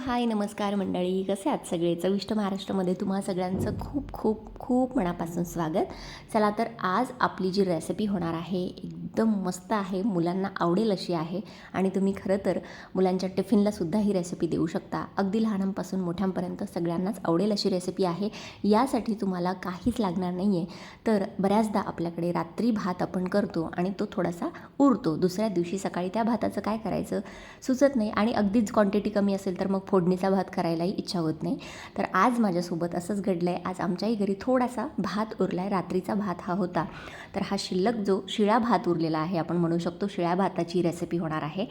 हाय नमस्कार मंडळी. कसे आहात सगळे? चविष्ट महाराष्ट्रामध्ये तुम्हा सगळ्यांचं खूप खूप खूप मनापासून स्वागत. चला तर आज आपली जी रेसिपी होणार आहे एकदम मस्त आहे मुलांना आवडेल अशी आहे. आणि तुम्ही खरं तर मुलांच्या टिफिनला सुद्धा ही रेसिपी देऊ शकता. अगदी लहानांपासून मोठ्यांपर्यंत सगळ्यांनाच आवडेल अशी रेसिपी आहे. यासाठी तुम्हाला काहीच लागणार नाही आहे तर बऱ्याचदा आपल्याकडे रात्री भात आपण करतो आणि तो थोडासा उरतो. दुसऱ्या दिवशी सकाळी त्या भाताचं काय करायचं? सुचत नाही. आणि अगदीच क्वांटिटी कमी असेल तर मग फोडणीचा भात करायलाही इच्छा होत नाही. तर आज माझ्यासोबत असंच घडलं आहे आज आमच्याही घरी थोडासा भात उरला आहे रात्रीचा भात हा होता. तर हा शिल्लक जो शिळा भात उरलेला आहे आपण म्हणू शकतो शिळ्या भाताची रेसिपी होणार आहे.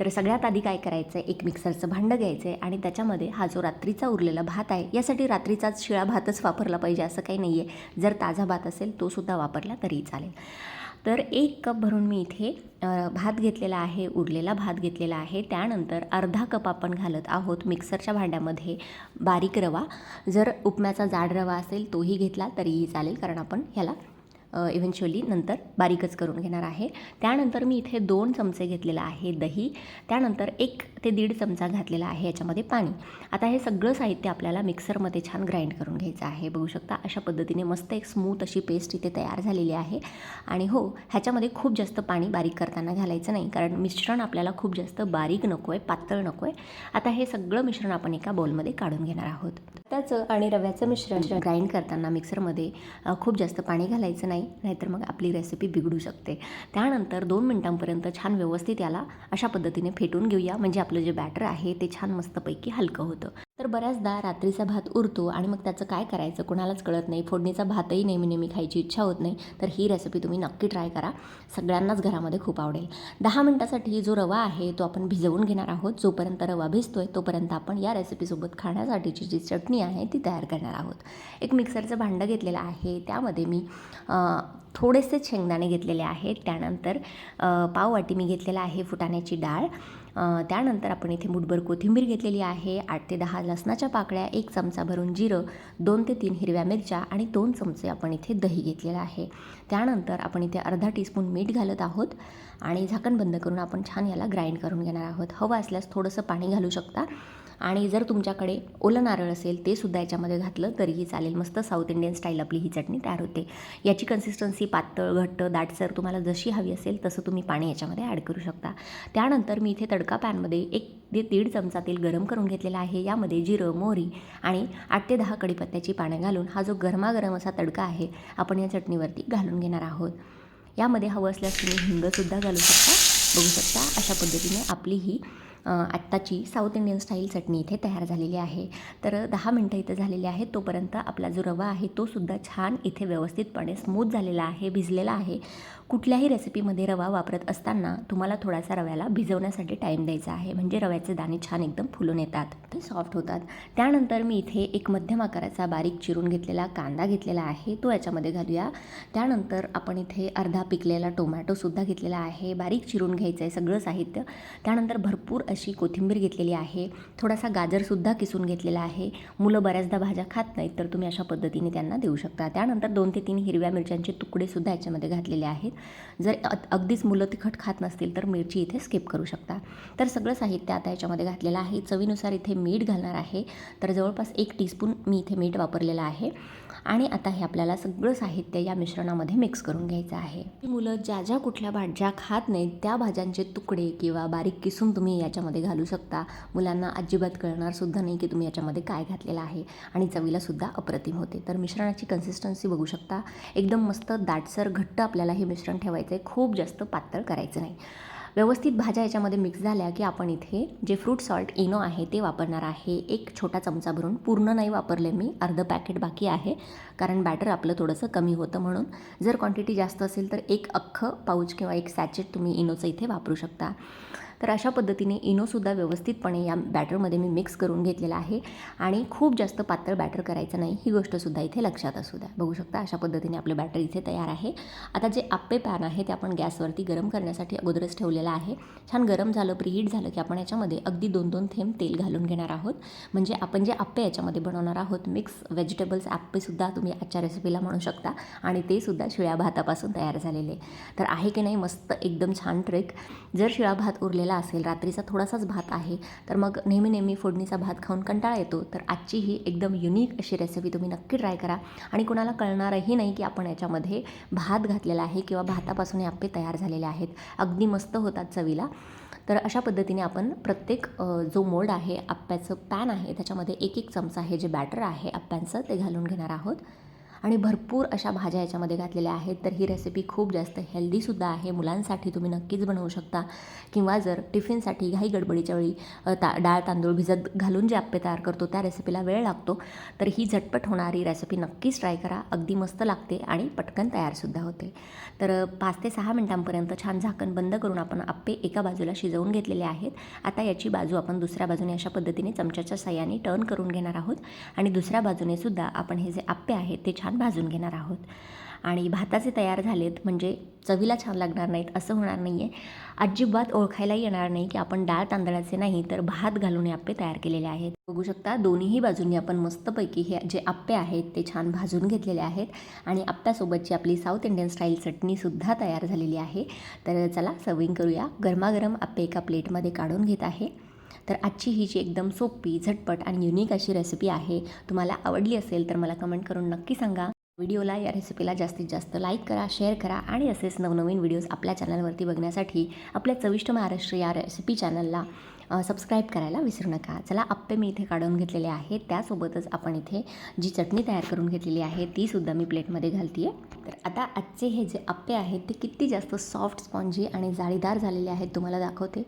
तर सगळ्यात आधी काय करायचं आहे एक मिक्सरचं भांडं घ्यायचं आहे आणि त्याच्यामध्ये हा जो रात्रीचा उरलेला भात आहे यासाठी रात्रीचाच शिळा भातच वापरला पाहिजे असं काही नाही आहे जर ताजा भात असेल तो सुद्धा वापरला तरी चालेल. तर एक कप भरून मी इथे भात घेतलेला आहे उरलेला भात घेतलेला आहे. त्यानंतर अर्धा कप आपण घालत आहोत मिक्सरच्या भांड्यामध्ये बारीक रवा. जर उपम्याचा जाड रवा असेल तोही घेतला तरीही चालेल कारण आपण ह्याला इव्हेंच्युअली नंतर बारीकच करून घेणार आहे. त्यानंतर मी इथे दोन चमचे घेतलेलं आहे दही. त्यानंतर एक ते दीड चमचा घातलेला आहे याच्यामध्ये पाणी. आता हे सगळं साहित्य आपल्याला मिक्सरमध्ये छान ग्राइंड करून घ्यायचं आहे. बघू शकता अशा पद्धतीने मस्त एक स्मूथ अशी पेस्ट इथे तयार झालेली आहे. आणि हो ह्याच्यामध्ये खूप जास्त पाणी बारीक करताना घालायचं नाही कारण मिश्रण आपल्याला खूप जास्त बारीक नको आहे पातळ नको आहे आता हे सगळं मिश्रण आपण एका बॉलमध्ये काढून घेणार आहोत. त्याचं आणि रव्याचं मिश्रण ग्राइंड करताना मिक्सरमध्ये खूप जास्त पाणी घालायचं नाही. नाहीतर मग आपली रेसिपी बिघडू शकते. त्यानंतर दोन मिनटांपर्यंत छान व्यवस्थित याला अशा पद्धतीने फेटून घेऊया. म्हणजे आपलं जे बॅटर आहे ते छान मस्तपैकी हलकं होतं. तर बऱ्याचदा रात्रीचा भात उरतो आणि मग त्याचं काय करायचं कोणालाच कळत नाही. फोडणीचा भातही नेहमी नेहमी खायची इच्छा होत नाही. तर ही रेसिपी तुम्ही नक्की ट्राय करा. सगळ्यांनाच घरामध्ये खूप आवडेल. दहा मिनटासाठी जो रवा आहे तो आपण भिजवून घेणार आहोत. जोपर्यंत रवा भिजतोय तोपर्यंत आपण या रेसिपीसोबत खाण्यासाठीची जी चटणी आहे ती तयार करणार आहोत. एक मिक्सरचं भांडं घेतलेलं आहे. त्यामध्ये मी थोडेसे शेंगदाणे घेतलेले आहेत. त्यानंतर पाववाटी मी घेतलेला आहे फुटाण्याची डाळ. त्यानंतर आपण इथे मुठभर कोथिंबीर घेतलेली आहे. आठ ते दहा लसणाच्या पाकळ्या एक चमचा भरून जिरं दोन ते तीन हिरव्या मिरच्या आणि दोन चमचे आपण इथे दही घेतलेलं आहे. त्यानंतर आपण इथे अर्धा टीस्पून मीठ घालत आहोत आणि झाकण बंद करून आपण छान याला ग्राइंड करून घेणार आहोत. हवं असल्यास थोडंसं पाणी घालू शकता. आणि जर तुमच्याकडे ओलं नारळ असेल ते सुद्धा याच्यामध्ये घातलं तरीही चालेल. मस्त साऊथ इंडियन स्टाईल आपली ही चटणी तयार होते. याची कन्सिस्टन्सी पातळ घट्ट दाटसर तुम्हाला जशी हवी असेल तसं तुम्ही पाणी याच्यामध्ये ॲड करू शकता. त्यानंतर मी इथे तडका पॅनमध्ये एक ते दीड चमचा तेल गरम करून घेतलेला आहे. यामध्ये जिरं मोहरी आणि आठ ते दहा कडीपत्त्याची पानं घालून हा जो गरमागरम असा तडका आहे आपण या चटणीवरती घालून घेणार आहोत. यामध्ये हवं असल्यास तुम्ही हिंगसुद्धा घालू शकता. बघू शकता अशा पद्धतीने आपली ही आत्ताची साऊथ इंडियन स्टाईल चटणी इथे तयार झालेली आहे. तर दहा मिनटं इथे झालेली आहेत. तोपर्यंत आपला जो रवा आहे तो सुद्धा छान इथे व्यवस्थितपणे स्मूथ झालेला आहे भिजलेला आहे. कुठल्याही रेसिपीमध्ये रवा वापरत असताना तुम्हाला थोडासा रव्याला भिजवण्यासाठी टाईम द्यायचा आहे. म्हणजे रव्याचे दाणे छान एकदम फुलून येतात ते सॉफ्ट होतात. त्यानंतर मी इथे एक मध्यम आकाराचा बारीक चिरून घेतलेला कांदा घेतलेला आहे. तो याच्यामध्ये घालूया. त्यानंतर आपण इथे अर्धा पिकलेला टोमॅटोसुद्धा घेतलेला आहे. बारीक चिरून घ्यायचं आहे सगळं साहित्य. त्यानंतर भरपूर अशी कोथिंबीर घेतलेली आहे. थोडासा गाजरसुद्धा किसून घेतलेला आहे. मुलं बऱ्याचदा भाज्या खात नाहीत तर तुम्ही अशा पद्धतीने त्यांना देऊ शकता. त्यानंतर दोन ते तीन हिरव्या मिरच्यांचे तुकडेसुद्धा याच्यामध्ये घातलेले आहेत. जर अगदीच मुलं तिखट खात नसतील तर मिरची इथे स्किप करू शकता. तर सगळं साहित्य आता याच्यामध्ये घातलेलं आहे. चवीनुसार इथे मीठ घालणार आहे. तर जवळपास एक टीस्पून मी इथे मीठ वापरलेलं आहे. आणि आता हे आपल्याला सगळं साहित्य या मिश्रणामध्ये मिक्स करून घ्यायचं आहे. मुलं ज्या ज्या कुठल्या भाज्या खात नाहीत त्या भाज्यांचे तुकडे किंवा बारीक किसून तुम्ही याच्यामध्ये घालू शकता. मुलांना अजिबात कळणारसुद्धा नाही की तुम्ही याच्यामध्ये काय घातलेलं आहे. आणि चवीलासुद्धा अप्रतिम होते. तर मिश्रणाची कन्सिस्टन्सी बघू शकता. एकदम मस्त दाटसर घट्ट आपल्याला हे मिश्रण ठेवायचं आहे खूप जास्त पातळ करायचं नाही. व्यवस्थित भाज्या याच्यामध्ये मिक्स झाल्या की आपण इथे जे फ्रूट सॉल्ट इनो आहे ते वापरणार आहे. एक छोटा चमचा भरून पूर्ण नाही वापरले मी. अर्धं पॅकेट बाकी आहे. कारण बॅटर आपलं थोडंसं कमी होतं म्हणून. जर क्वांटिटी जास्त असेल तर एक अख्खं पाऊच किंवा एक सॅचेट तुम्ही इनोचं इथे वापरू शकता. तर अशा पद्धतीने इनोसुद्धा व्यवस्थितपणे या बॅटरमध्ये मी मिक्स करून घेतलेला आहे. आणि खूप जास्त पातळ बॅटर करायचं नाही ही गोष्टसुद्धा इथे लक्षात असू द्या. बघू शकता अशा पद्धतीने आपलं बॅटर इथे तयार आहे. आता जे आप्पे पॅन आहे ते आपण गॅसवरती गरम करण्यासाठी अगोदरच ठेवलेलं आहे. छान गरम झालं प्रीहीट झालं की आपण याच्यामध्ये अगदी दोन दोन थेंब तेल घालून घेणार आहोत. म्हणजे आपण जे आप्पे याच्यामध्ये बनवणार आहोत मिक्स व्हेजिटेबल्स आप्पेसुद्धा तुम्ही आजच्या रेसिपीला म्हणू शकता. आणि ते सुद्धा शिळ्या भातापासून तयार झालेले. तर आहे की नाही मस्त एकदम छान ट्रेक जर शिळा भात उरले उरलेला असेल रात्रीचा थोडासाच भात आहे तर मग नेहमी नेहमी फोडणीचा भात खाऊन कंटाळा येतो. तर आजची ही एकदम युनिक अशी रेसिपी तुम्ही नक्की ट्राय करा. आणि कुणाला कळणारही नाही की आपण याच्यामध्ये भात घातलेला आहे किंवा भातापासून हे आप्पे तयार झालेले आहेत. अगदी मस्त होतात चवीला. तर अशा पद्धतीने आपण प्रत्येक जो मोल्ड आहे आप्प्याचं पॅन आहे त्याच्यामध्ये एक एक चमचा हे जे बॅटर आहे आप्प्यांचं ते घालून घेणार आहोत. आणि भरपूर अशा भाज्या याच्यामध्ये घातलेल्या आहेत. तर ही रेसिपी खूप जास्त हेल्दीसुद्धा आहे. मुलांसाठी तुम्ही नक्कीच बनवू शकता. किंवा जर टिफिनसाठी घाई गडबडीच्या वेळी ता डाळ तांदूळ भिजत घालून जे आप्पे तयार करतो त्या रेसिपीला वेळ लागतो. तर ही झटपट होणारी रेसिपी नक्कीच ट्राय करा. अगदी मस्त लागते आणि पटकन तयारसुद्धा होते. तर पाच ते सहा मिनटांपर्यंत छान झाकण बंद करून आपण आप्पे एका बाजूला शिजवून घेतलेले आहेत. आता याची बाजू आपण दुसऱ्या बाजूने अशा पद्धतीने चमच्याच्या सहाय्याने टर्न करून घेणार आहोत. आणि दुसऱ्या बाजूने सुद्धा आपण हे जे आप्पे आहेत ते छान भाजून घेणार आहोत. आणि भाताचे तयार झालेत म्हणजे चवीला छान लागणार नाहीत असं होणार नाही आहे अजिबात ओळखायला येणार नाही की आपण डाळ तांदळाचे नाही तर भात घालून हे आप्पे तयार केलेले आहेत. बघू शकता दोन्हीही बाजूंनी आपण मस्तपैकी हे जे आप्पे आहेत ते छान भाजून घेतलेले आहेत. आणि आप्प्यासोबतची आपली साऊथ इंडियन स्टाईल चटणीसुद्धा तयार झालेली आहे. तर चला सर्विंग करूया. गरमागरम आप्पे एका प्लेटमध्ये काढून घेत आहे. तर आजची ही जी एकदम सोपी झटपट आणि युनिक अशी रेसिपी आहे तुम्हाला आवडली असेल तर मला कमेंट करून नक्की सांगा. व्हिडिओला या रेसिपीला जास्तीत जास्त लाईक करा शेअर करा आणि असेच नवनवीन व्हिडिओज आपल्या चॅनलवरती बघण्यासाठी आपल्या चविष्ट महाराष्ट्र या रेसिपी चॅनलला सबस्क्राईब करायला विसरू नका. चला आप्पे मी इथे काढून घेतलेले आहेत. त्यासोबतच आपण इथे जी चटणी तयार करून घेतलेली आहे तीसुद्धा मी प्लेटमध्ये घालते आहे तर आता आजचे हे जे आप्पे आहेत ते किती जास्त सॉफ्ट स्पॉन्जी आणि जाळीदार झालेले आहेत तुम्हाला दाखवते.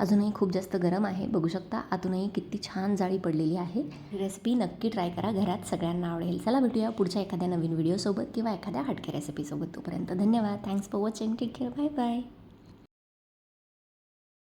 अजूनही खूप जास्त गरम आहे. बघू शकता आतूनही किती छान जाळी पडलेली आहे. रेसिपी नक्की ट्राय करा घरात सगळ्यांना आवडेल. चला भेटूया पुढच्या एखाद्या नवीन व्हिडिओसोबत किंवा एखाद्या हटके रेसिपीसोबत तोपर्यंत धन्यवाद. Thanks for watching take care bye bye